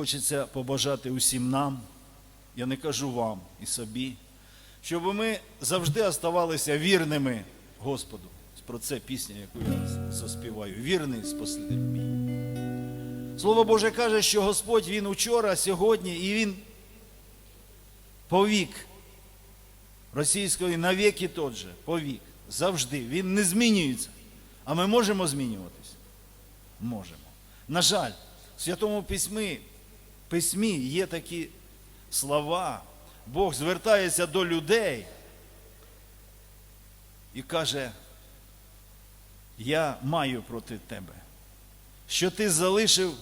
хочеться побажати усім нам, я не кажу вам і собі, щоб ми завжди оставалися вірними Господу. Про це пісня, яку я заспіваю. Вірний спослідник мій. Слово Боже каже, що Господь Він учора, сьогодні і Він повік. Російської навіки тот же, повік. Завжди. Він не змінюється. А ми можемо змінюватись? Можемо. На жаль, в Святому Письмі, Письмі є такі слова. Бог звертається до людей і каже, я маю проти тебе, що ти залишив,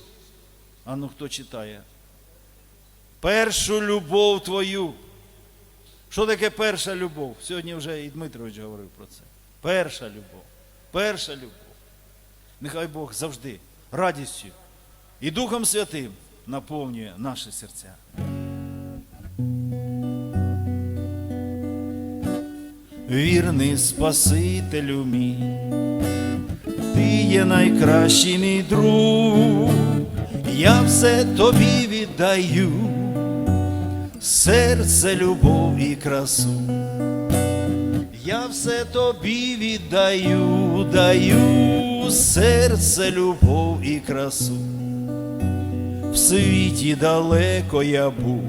а ну хто читає, першу любов твою. Що таке перша любов? Сьогодні вже і Дмитрович говорив про це. Перша любов. Перша любов. Нехай Бог завжди радістю і Духом Святим наповнює наші серця. Вірний Спасителю мій, ти є найкращий мій друг, я все тобі віддаю, серце, любов і красу. Я все тобі віддаю, даю серце, любов і красу. В світі далеко я був,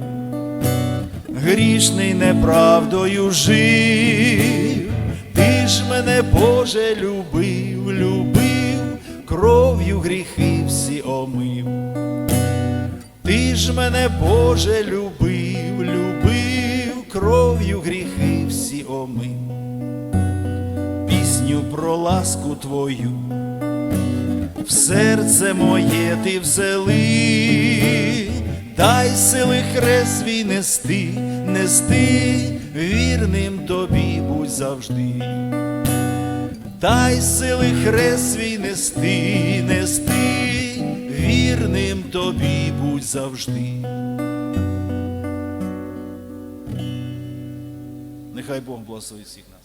грішний неправдою жив, ти ж мене, Боже, любив, любив, кров'ю гріхи всі омив. Ти ж мене, Боже, любив, любив, кров'ю гріхи всі омив. Пісню про ласку твою, в серце моє ти всели, дай сили хрест нести, нести, вірним тобі будь завжди. Дай сили хрест нести, нести, вірним тобі будь завжди. Нехай Бог благословить всіх нас.